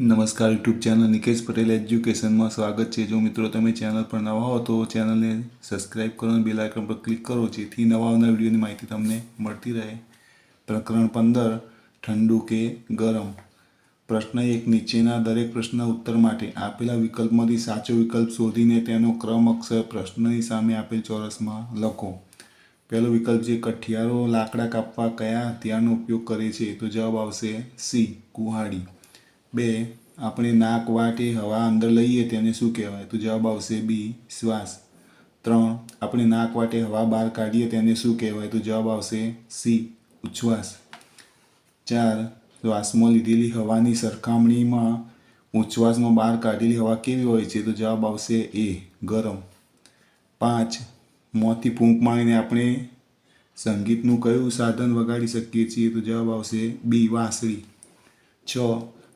નમસ્કાર YouTube channel Nikesh Patel એજ્યુકેશનમાં સ્વાગત છે. જો મિત્રો તમે ચેનલ પર નવા હો તો ચેનલને સબસ્ક્રાઇબ કરો અને બેલ આઇકન પર ક્લિક કરો, જેથી નવા નવા વિડીયોની માહિતી તમને મળતી રહે. પ્રકરણ પંદર, ઠંડુ કે ગરમ? પ્રશ્ન એક, નીચેના દરેક પ્રશ્નના ઉત્તર માટે આપેલા વિકલ્પમાંથી સાચો વિકલ્પ શોધીને તેનો ક્રમ અક્ષર પ્રશ્નની સામે આપેલ ચોરસમાં લખો. પહેલો વિકલ્પ છે, કઠિયારો લાકડા કાપવા કયા હથિયારનો ઉપયોગ કરે છે? તો જવાબ આવશે સી, કુહાડી. બે, આપણે નાક વાટે હવા અંદર લઈએ તેને શું કહેવાય? તો જવાબ આવશે બી, શ્વાસ. ત્રણ, આપણે નાક વાટે હવા બહાર કાઢીએ તેને શું કહેવાય? તો જવાબ આવશે સી, ઉચ્છ્વાસ. ચાર, શ્વાસમાં લીધેલી હવાની સરખામણીમાં ઉચ્છ્વાસમાં બહાર કાઢેલી હવા કેવી હોય છે? તો જવાબ આવશે એ, ગરમ. પાંચ મોંથી ફૂંક મારીને આપણે સંગીતનું કયું સાધન વગાડી શકીએ છીએ? તો જવાબ આવશે બી, વાંસળી. છ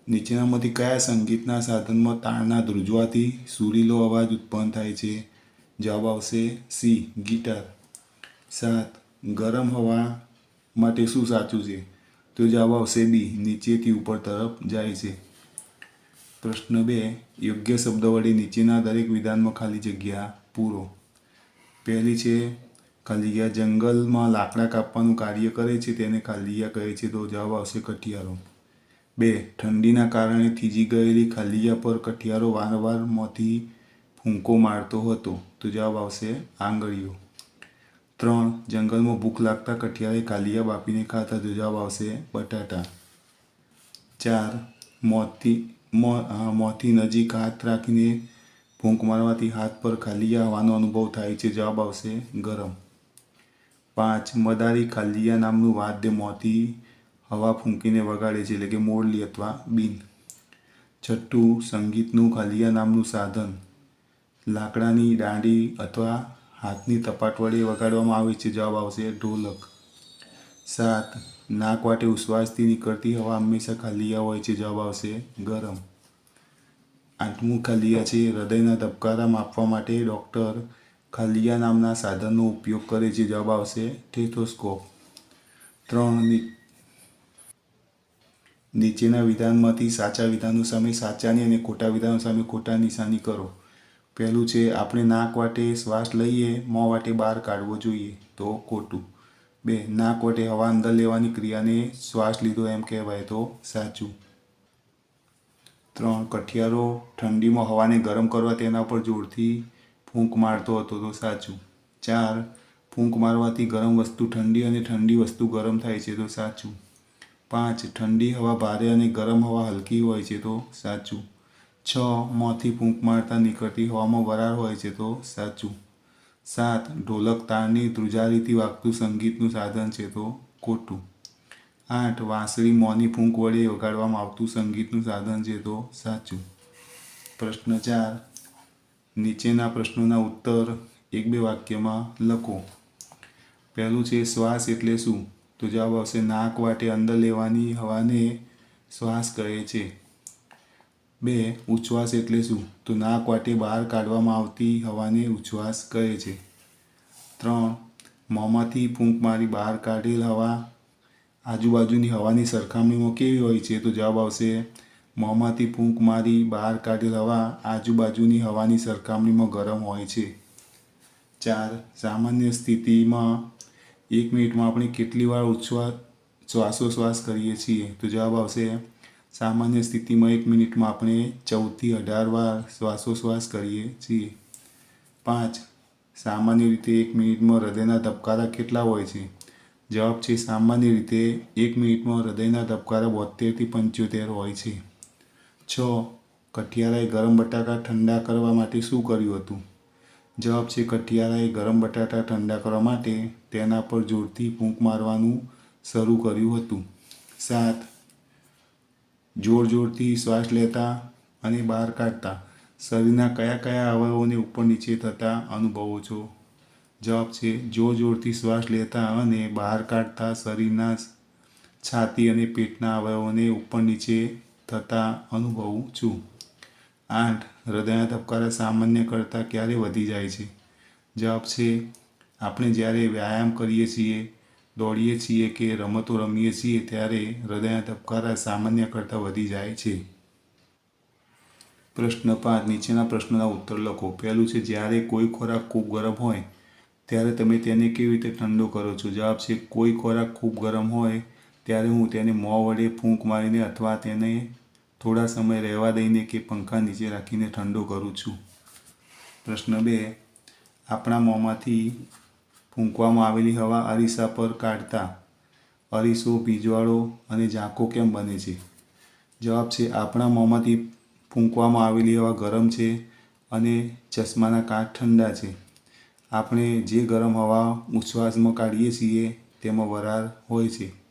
નીચેનામાંથી કયા સંગીતના સાધનમાં તાળના ધ્રુજવાથી સુરીલો અવાજ ઉત્પન્ન થાય છે? જવાબ આવશે સી, ગીટાર. સાત, ગરમ હવા માટે શું સાચું છે? તો જવાબ આવશે બી નીચેથી ઉપર તરફ જાય છે. પ્રશ્ન બે, યોગ્ય શબ્દ વડે નીચેના દરેક વિધાનમાં ખાલી જગ્યા પૂરો. પહેલી છે ખાલીયા જંગલમાં લાકડા કાપવાનું કાર્ય કરે છે, તેને ખાલીયા કહે છે, તો જવાબ આવશે કઠિયારો. બે, ઠંડીના કારણે થીજી ગયેલી ખાલીયા પર કઠિયારો વારંવાર મોંથી ફૂંકો મારતો હતો. તો જવાબ આવશે આંગળીઓ. ત્રણ, જંગલમાં ભૂખ લાગતા કઠિયારે ખાલીયા બાપીને ખાતા તો જવાબ આવશે બટાટા. ચાર, મોંથી મોંથી નજીક હાથ રાખીને ફૂંક મારવાથી હાથ પર ખાલીયા હવાનો અનુભવ થાય છે. જવાબ આવશે ગરમ. પાંચ, મદારી ખાલીયા નામનું વાદ્ય મોંથી હવા ફૂંકીને વગાડે છે એટલે કે મોરલી અથવા બીન. છઠ્ઠું, સંગીતનું ખલિયા નામનું સાધન. લાકડાની દાંડી અથવા હાથની તપાટ વડે વગાડવામાં આવે છે, જવાબ આવશે ઢોલક. સાત, નાક વાટે ઉશ્વાસથી નીકળતી હવા હંમેશા ખાલિયા હોય છે, જવાબ આવશે ગરમ. આઠમું ખાલિયા છે, હૃદયના ધબકારા માપવા માટે ડૉક્ટર ખાલિયા નામના સાધનનો ઉપયોગ કરે છે, જવાબ આવશે ટેથોસ્કોપ. ત્રણ નીચેના વિધાનમાંથી સાચા વિધાનો સામે સાચાની અને ખોટા વિધાનો સામે ખોટા નિશાની કરો. પહેલું છે, આપણે નાક વાટે શ્વાસ લઈએ, મોં વાટે બહાર કાઢવો જોઈએ, તો ખોટું. બે, નાક વાટે હવા અંદર લેવાની ક્રિયાને શ્વાસ લીધો એમ કહેવાય, તો સાચું. ત્રણ, કઠિયારો ઠંડીમાં હવાને ગરમ કરવા તેના પર જોરથી ફૂંક મારતો હતો, તો સાચું. ચાર, ફૂંક મારવાથી ગરમ વસ્તુ ઠંડી અને ઠંડી વસ્તુ ગરમ થાય છે, તો સાચું. પાંચ, ઠંડી હવા ભારે અને ગરમ હવા હલકી હોય છે તો સાચું. છ, મોંથી ફૂંક મારતા નીકળતી હવામાં વરાળ હોય છે તો સાચું. સાત, ઢોલક તારની ધ્રુજારીથી વાગતું સંગીતનું સાધન છે તો ખોટું. આઠ, વાંસળી મોંની ફૂંક વડે વગાડવામાં આવતું સંગીતનું સાધન છે તો સાચું. પ્રશ્ન ચાર, નીચેના પ્રશ્નોના ઉત્તર એક બે વાક્યમાં લખો. પહેલું છે શ્વાસ એટલે શું? તો જવાબ આવશે, નાક વાટે અંદર લેવાની હવાને શ્વાસ કહે છે. બે, ઉચ્છ્વાસ એટલે શું? તો નાક વાટે બહાર કાઢવામાં આવતી હવાને ઉચ્છ્વાસ કહે છે. ત્રણ, મોંમાંથી ફૂંક મારી બહાર કાઢેલ હવા આજુબાજુની હવાની સરખામણીમાં કેવી હોય છે? તો જવાબ આવશે, મોંમાંથી ફૂંક મારી બહાર કાઢેલ હવા આજુબાજુની હવાની સરખામણીમાં ગરમ હોય છે. ચાર, સામાન્ય સ્થિતિમાં એક મિનિટમાં આપણે કેટલી વાર ઉચ્છ્વાસ શ્વાસોશ્વાસ કરીએ છીએ? તો જવાબ આવશે, સામાન્ય સ્થિતિમાં એક મિનિટમાં આપણે ચૌદથી અઢાર વાર શ્વાસોશ્વાસ કરીએ છીએ. પાંચ, સામાન્ય રીતે એક મિનિટમાં હૃદયના ધબકારા કેટલા હોય છે? જવાબ છે, સામાન્ય રીતે એક મિનિટમાં હૃદયના ધબકારા બોતેરથી પંચોતેર હોય છે. છ, કઠિયારાએ ગરમ બટાકા ઠંડા કરવા માટે શું કર્યું હતું? જવાબ છે કઠિયારાએ ગરમ બટાટા ઠંડા કરવા માટે તેના પર જોરથી ફૂંક મારવાનું શરૂ કર્યું હતું. સાત. જોર જોરથી શ્વાસ લેતા અને બહાર કાઢતા. શરીરના કયા કયા અવયવોને ઉપર નીચે થતા અનુભવો છો? જવાબ છે, જોર જોરથી શ્વાસ લેતા અને બહાર કાઢતા શરીરના છાતી અને પેટના અવયવોને ઉપર નીચે થતા અનુભવું છું. આઠ હૃદયના ધબકારા સામાન્ય કરતાં ક્યારે વધી જાય છે. જવાબ છે, આપણે જ્યારે વ્યાયામ કરીએ છીએ, દોડીએ છીએ કે રમતો રમીએ છીએ ત્યારે હૃદયના ધબકારા સામાન્ય કરતાં વધી જાય છે. પ્રશ્ન પાંચ, નીચેના પ્રશ્નોના ઉત્તર લખો. પહેલું છે, જ્યારે કોઈ ખોરાક ખૂબ ગરમ હોય, ત્યારે તમે તેને કેવી રીતે ઠંડો કરો છો? જવાબ છે, કોઈ ખોરાક ખૂબ ગરમ હોય, ત્યારે હું તેને મોં વડે ફૂંક મારીને અથવા તેને થોડા સમય રહેવા દઈને કે પંખા નીચે રાખીને ઠંડો કરું છું. પ્રશ્ન બે, આપણા મોંમાંથી ફૂંકવામાં આવેલી હવા અરીસા પર કાઢતા અરીસો ભીજવાળો અને ઝાંખો કેમ બને છે? જવાબ છે, આપણા મોંમાંથી ફૂંકવામાં આવેલી હવા ગરમ છે અને ચશ્માના કાચ ઠંડા છે. આપણે જે ગરમ હવા ઉચ્છવાસમાં કાઢીએ છીએ, તેમાં વરાળ હોય છે.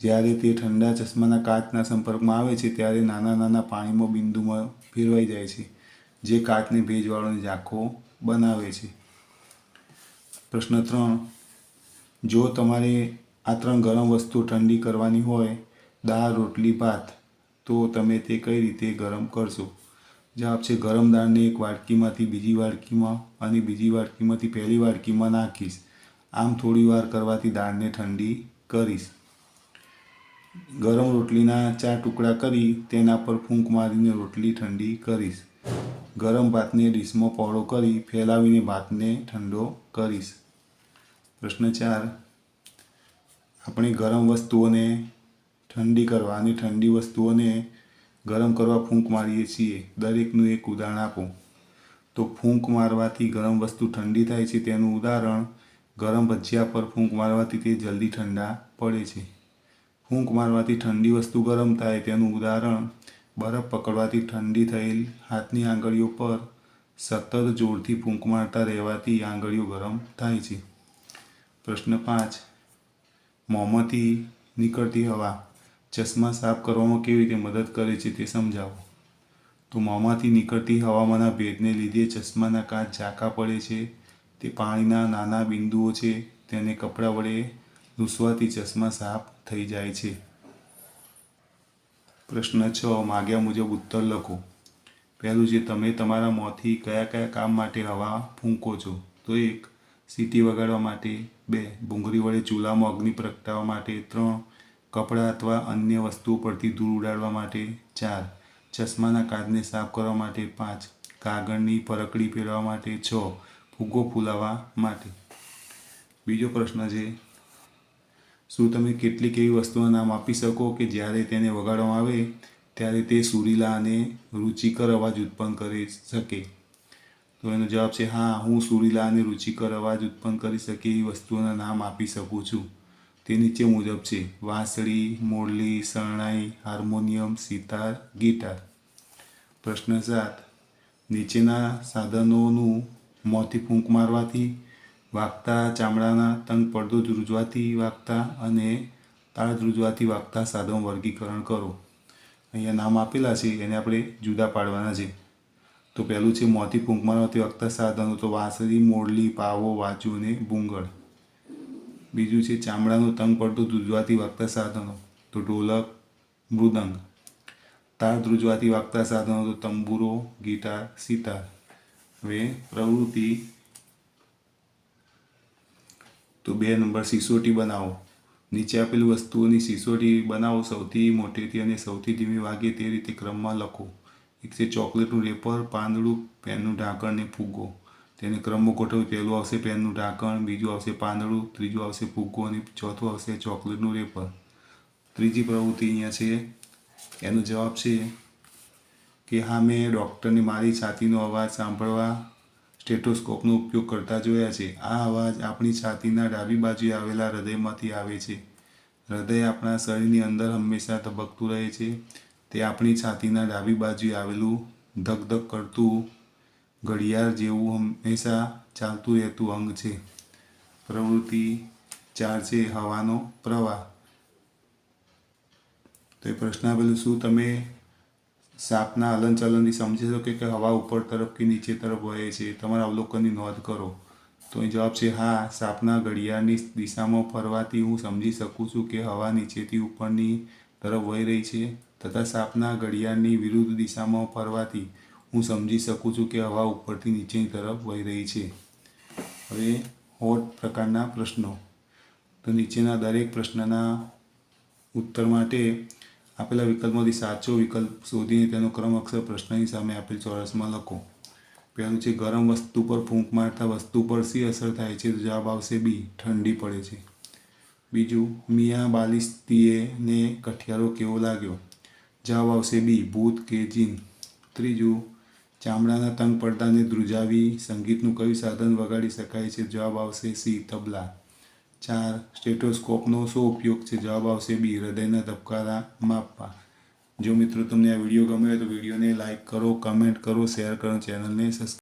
જ્યારે તે ઠંડા ચશ્માના કાચના સંપર્કમાં આવે છે, ત્યારે નાના નાના પાણીમાં બિંદુમાં ફેરવાઈ જાય છે, જે કાચને ભેજવાળોને ઝાંખો બનાવે છે. પ્રશ્ન ત્રણ. જો તમારે આ ત્રણ ગરમ વસ્તુ ઠંડી કરવાની હોય, દાળ, રોટલી, ભાત, તો તમે તે કઈ રીતે ગરમ કરશો? જવાબ છે, ગરમ દાળને એક વાડકીમાંથી બીજી વાડકીમાં અને બીજી વાડકીમાંથી પહેલી વાડકીમાં નાખીશ. આમ થોડી વાર કરવાથી દાળને ઠંડી કરીશ. ગરમ રોટલીના ચાર ટુકડા કરી તેના પર ફૂંક મારીને રોટલી ઠંડી કરીશ. ગરમ ભાતને ડીશમાં પહોળો કરી ફેલાવીને ભાતને ઠંડો કરીશ. પ્રશ્ન ચાર. આપણે ગરમ વસ્તુઓને ઠંડી કરવા અને ઠંડી વસ્તુઓને ગરમ કરવા ફૂંક મારીએ છીએ. દરેકનું એક ઉદાહરણ આપો. તો ફૂંક મારવાથી ગરમ વસ્તુ ઠંડી થાય છે તેનું ઉદાહરણ, ગરમ ભજીયા પર ફૂંક મારવાથી તે જલ્દી ઠંડા પડે છે. ફૂંક મારવાથી ઠંડી વસ્તુ ગરમ થાય તેનું ઉદાહરણ, બરફ પકડવાથી ઠંડી થયેલ હાથની આંગળીઓ પર સતત જોરથી ફૂંક મારતા રહેવાથી આંગળીઓ ગરમ થાય છે. પ્રશ્ન પાંચ મોંમાંથી નીકળતી હવા ચશ્મા સાફ કરવામાં કેવી રીતે મદદ કરે છે તે સમજાવો. તો મોંમાંથી નીકળતી હવામાંના ભેદને લીધે ચશ્માના કાચ ઝાંકા પડે છે, તે પાણીના નાના બિંદુઓ છે, તેને કપડાં વડે લૂસવાથી ચશ્મા સાફ થઈ જાય છે. પ્રશ્ન છ, માગ્યા મુજબ ઉત્તર લખો. પહેલું છે, તમે તમારા મોંથી કયા કયા કામ માટે હવા ફૂંકો છો? તો એક, સીટી વગાડવા માટે. બે ભૂંગળી વડે ચૂલામાં અગ્નિ પ્રગટાવવા માટે. ત્રણ, કપડાં અથવા અન્ય વસ્તુઓ પરથી ધૂળ ઉડાડવા માટે. ચાર, ચશ્માના કાચને સાફ કરવા માટે. પાંચ, કાગળની પરકડી પહેરવા માટે. છ, ફુગ્ગો ફૂલાવવા માટે. બીજો પ્રશ્ન છે શું તમે કેટલીક એવી વસ્તુઓના નામ આપી શકો કે જ્યારે તેને વગાડવામાં આવે, ત્યારે તે સુરીલા અને રુચિકર અવાજ ઉત્પન્ન કરી શકે? તો એનો જવાબ છે, હા, હું સુરીલા અને રુચિકર અવાજ ઉત્પન્ન કરી શકે એવી વસ્તુઓના નામ આપી શકું છું. તે નીચે મુજબ છે, વાંસળી, મોરલી, શરણાઈ, હાર્મોનિયમ, સિતાર, ગિટાર. પ્રશ્ન સાત, નીચેના સાધનોનું મોંથી ફૂંક મારવાથી વાગતા, ચામડાના તંગ પડદો ધ્રુજવાથી વાગતા અને તાળ ધ્રુજવાથી વાગતા સાધનો વર્ગીકરણ કરો. અહીંયા નામ આપેલા છે, એને આપણે જુદા પાડવાના છે. તો પહેલું છે મોંથી ફૂંક મારવાથી વાગતા સાધનો તો વાંસળી, મોરલી, પાવો વાંચું અને ભૂંગળ. બીજું છે, ચામડાનો તંગ પડતો ધ્રુજવાથી વાગતા સાધનો તો ઢોલક, મૃદંગ. તાળ ધ્રુજવાથી વાગતા સાધનો તો તંબુરો, ગિટાર, સિતાર. હવે પ્રવૃત્તિ તો બે નંબર સિસોટી બનાવો. નીચે આપેલી વસ્તુઓની સિસોટી બનાવો સૌથી મોટેથી અને સૌથી ધીમી વાગે તે રીતે ક્રમમાં લખો. એક છે ચોકલેટનું રેપર, પાંદડું, પેનનું ઢાંકણ ને ફૂગો તેને ક્રમમાં ગોઠવ્યું પહેલું આવશે પેનનું ઢાંકણ, બીજું આવશે પાંદડું, ત્રીજું આવશે ફૂગો અને ચોથું આવશે ચોકલેટનું રેપર. ત્રીજી પ્રવૃત્તિ અહીંયા છે, એનો જવાબ છે કે હા, મેં ડૉક્ટરને મારી છાતીનો અવાજ સાંભળવા સ્ટેટોસ્કોપનો ઉપયોગ કરતા જોયા છે. આ અવાજ આપણી છાતીના ડાબી બાજુએ આવેલા હૃદયમાંથી આવે છે. હૃદય આપણા શરીરની અંદર હંમેશા ધબકતું રહે છે. તે આપણી છાતીના ડાબી બાજુએ આવેલું ધક ધક કરતું ઘડિયાળ જેવું હંમેશા ચાલતું રહેતું અંગ છે. પ્રવૃત્તિ ચાર છે, હવાનો પ્રવાહ. તો એ પ્રશ્ન આપેલું, શું તમે સાપના હલનચલનથી સમજી શકો કે હવા ઉપર તરફ કે નીચે તરફ વહે છે, તમારા અવલોકનની નોંધ કરો. તો એ જવાબ છે, હા, સાપના ઘડિયાળની દિશામાં ફરવાથી હું સમજી શકું છું કે હવા નીચેથી ઉપરની તરફ વહી રહી છે, તથા સાપના ઘડિયાળની વિરુદ્ધ દિશામાં ફરવાથી હું સમજી શકું છું કે હવા ઉપરથી નીચેની તરફ વહી રહી છે. હવે હોટ પ્રકારના પ્રશ્નો. તો નીચેના દરેક પ્રશ્નના ઉત્તર માટે આપેલા વિકલ્પમાંથી સાચો વિકલ્પ શોધીને તેનો ક્રમ અક્ષર પ્રશ્નની સામે આપેલ ચોરસમાં લખો. પહેલું છે, ગરમ વસ્તુ પર ફૂંક મારતા વસ્તુ પર શી અસર થાય છે તો જવાબ આવશે બી, ઠંડી પડે છે. બીજું, મિયા બાલિસ્તીએને કઠિયારો કેવો લાગ્યો? જવાબ આવશે બી, ભૂત કે જીન. ત્રીજું, ચામડાના તંગ પડદાને ધ્રુજાવી સંગીતનું કયું સાધન વગાડી શકાય છે? જવાબ આવશે સી, તબલા. ચાર સ્ટેટોસ્કોપનો શું ઉપયોગ છે? જવાબ આવશે બી, હૃદયના ધબકારા માપવા. જો મિત્રો તમને આ વીડિયો ગમ્યો હોય તો વિડીયોને લાઇક કરો, કમેન્ટ કરો, શેર કરો, ચેનલને સબસ્ક્રાઈબ